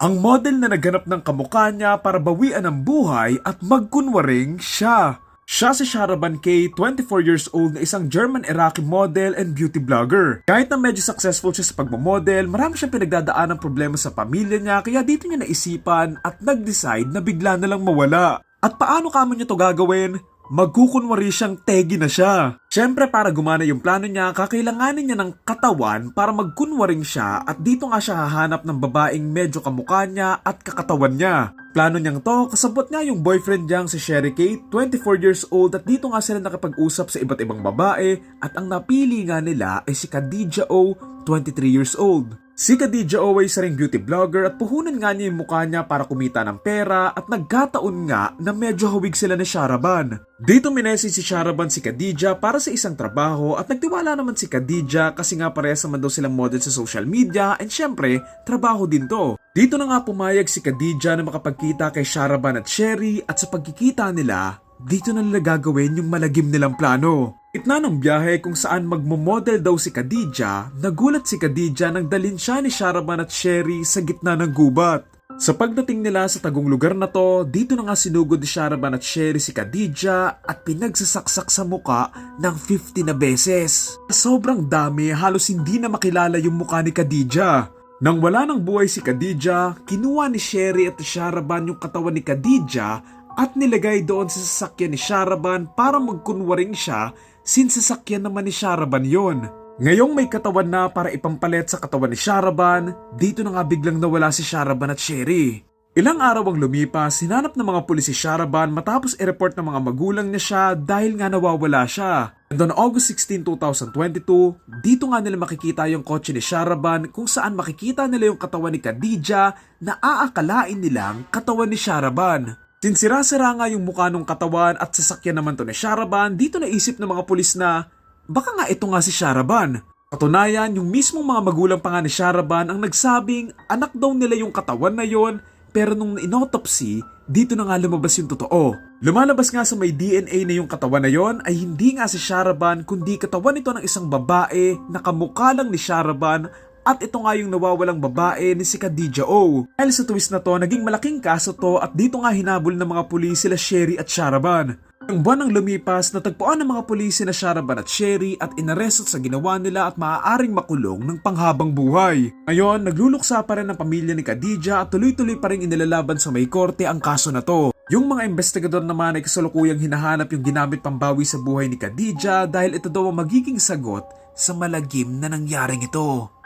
Ang model na naghanap ng kamukha niya para bawian ang buhay at magkunwaring siya. Siya si Sharaban K, 24 years old na isang German-Iraqi model and beauty blogger. Kahit na medyo successful siya sa pagmamodel, marami siyang pinagdadaan ng problema sa pamilya niya kaya dito niya naisipan at nag-decide na bigla na lang mawala. At paano kamo niya to gagawin? Magkukunwari siyang tegi na siya. Siyempre para gumana yung plano niya, kakailanganin niya ng katawan para magkunwaring siya at dito nga siya hahanap ng babaeng medyo kamukha niya at kakatawan niya. Plano niyang to, kasabot niya yung boyfriend niyang si Sherry Kate, 24 years old at dito nga sila nakapag-usap sa iba't ibang babae at ang napili nga nila ay si Khadija O, 23 years old. Si Khadija O ay isa ring beauty blogger at puhunan nga niya yung mukha niya para kumita ng pera at nagkataon nga na medyo hawig sila ni Sharaban. Dito minessage si Sharaban si Khadija para sa isang trabaho at nagtiwala naman si Khadija kasi nga parehas naman daw silang model sa social media and syempre, trabaho din to. Dito na nga pumayag si Khadija na makapagkita kay Sharaban at Sherry at sa pagkikita nila, dito na nila gagawin yung malagim nilang plano. Itna ng biyahe kung saan magmomodel daw si Khadija, nagulat si Khadija nang dalhin siya ni Sharaban at Sherry sa gitna ng gubat. Sa pagdating nila sa tagong lugar na to, dito na nga sinugod ni Sharaban at Sherry si Khadija at pinagsasaksak sa muka ng 50 na beses. Sobrang dami, halos hindi na makilala yung muka ni Khadija. Nang wala ng buhay si Khadija, kinuha ni Sherry at Sharaban yung katawan ni Khadija at nilagay doon sa sasakyan ni Sharaban para magkunwaring siya since sasakyan naman ni Sharaban yon. Ngayong may katawan na para ipampalit sa katawan ni Sharaban, dito na nga biglang nawala si Sharaban at Sherry. Ilang araw ang lumipas, sinanap ng mga pulis si Sharaban matapos i-report ng mga magulang niya siya dahil nga nawawala siya. And on August 16, 2022, dito nga nila makikita yung kotse ni Sharaban kung saan makikita nila yung katawan ni Khadija na aakalain nilang katawan ni Sharaban. Sinsira-sira nga yung mukha ng katawan at sasakyan naman to ni Sharaban, dito naisip ng mga pulis na baka nga ito nga si Sharaban. Katunayan, yung mismong mga magulang pa nga ni Sharaban ang nagsabing anak daw nila yung katawan na yon pero nung inotopsy, dito na nga lumabas yung totoo. Lumalabas nga sa may DNA na yung katawan na yon ay hindi nga si Sharaban kundi katawan ito ng isang babae na kamukha lang ni Sharaban at ito nga yung nawawalang babae ni si Khadija O. Dahil sa twist na to, naging malaking kaso to at dito nga hinabol ng mga pulis sila Sherry at Sharaban. Ang buwan ng lumipas, natagpuan ng mga pulis na Sharaban at Sherry at inaresto sa ginawa nila at maaaring makulong ng panghabang buhay. Ngayon, nagluluksa pa rin ang pamilya ni Khadija at tuloy-tuloy pa rin inilalaban sa may korte ang kaso na to. Yung mga investigador naman ay kasalukuyang hinahanap yung ginamit pambawi sa buhay ni Khadija dahil ito daw ang magiging sagot sa malagim na nangyaring ito.